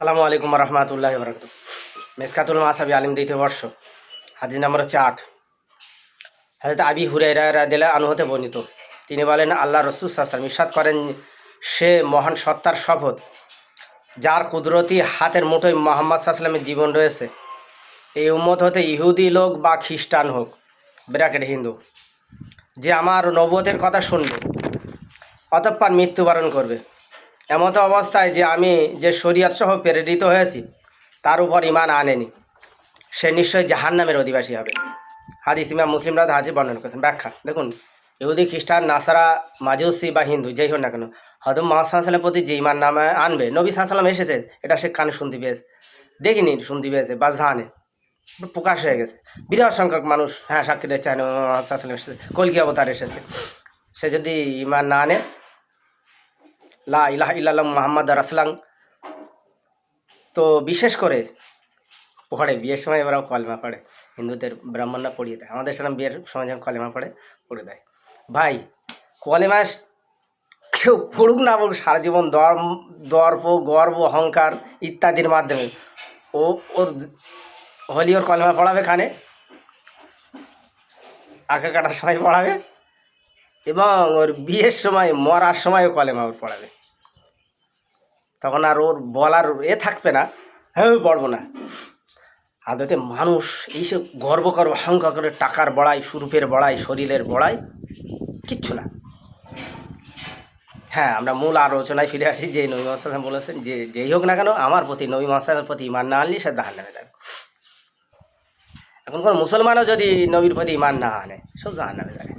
সালামু আলাইকুম রহমতুল্লাহ বরকত মেসকাতুল মাসাবি আলিম দ্বিতীয় বর্ষ, হাদিস নম্বর হচ্ছে আট। হাজরত আবি হুরাইরা দিলে আনুহতে বর্ণিত। তিনি বলেন আল্লাহ রসুল সাল্লাম ইসাদ করেন, সে মহান সত্তার শপথ, যার কুদরতি হাতের মুঠোয় মোহাম্মদ সাল্লামের জীবন রয়েছে। এই উম্মত হতে ইহুদি লোক বা খ্রিস্টান হোক, ব্র্যাকেট হিন্দু, যে আমার নবতের কথা শুনবে, অতঃপর মৃত্যুবরণ করবে। এমত অবস্থায় যে আমি যে শরীয়ত সহ প্রেরিত হয়েছি, তার উপর ইমান আনেনি। সে নিশ্চয়ই জাহান্নামের অধিবাসী হবে। হাদিস ইমাম মুসলিমরা হাজি বর্ণনা করেছেন। ব্যাখ্যা, দেখুন, ইহুদি, খ্রিস্টান, নাসারা, মাজুসি বা হিন্দু, যেই হোক না কেন হয়তো মহাসাল্লামের প্রতি যে ইমান নামে আনবে, নবী সাল্লাম এসেছে, এটা সে কানে শুনতে পেয়েছে। দেখিনি, শুনতে পেয়েছে বা জানে, প্রকাশ হয়ে গেছে। বিরাট সংখ্যক মানুষ হ্যাঁ সাক্ষী দিচ্ছে কলকি অবতার এসেছে। সে যদি ইমান না আনে লা ইলাহ ইল্লাল্লাহ মোহাম্মদ রাসলাং তো বিশেষ করে পড়ে, বিয়ের সময় এবারও কলেমা পড়ে, হিন্দুদের ব্রাহ্মণরা পড়িয়ে দেয়। আমাদের সেরকম বিয়ের সময় যখন কলেমা পড়ে পড়ে দেয়। ভাই, কলেমা কেউ পড়ুক না পড়ুক সারা জীবন দর্ম দর্প, গর্ব, অহংকার ইত্যাদির মাধ্যমে। ও ওর হলি ওর কলেমা পড়াবে কানে? আঁকা কাটার সময় পড়াবে? এবং ওর বিয়ের সময়, মরার সময়ও কলেমা ওর পড়াবে। তখন আর ওর বলার এ থাকবে না। হ্যাঁ পড়ব না। আদতে মানুষ, এইসব গর্ব করব অহংকার করে টাকার বড়াই, সুরূপের বড়াই, শরীরের বড়াই, কিচ্ছু না। হ্যাঁ আমরা মূল আলোচনায় ফিরে আসি যে নবী মহাসাল্লাম বলেছেন যে যেই হোক না কেন, আমার প্রতি, নবী মহাসাল্লামের প্রতি ইমান না আনলে সে জাহান নামে যাবে। এখন কোনো মুসলমানও যদি নবীর প্রতি ইমান না আনে সব জাহান নামে যাবে।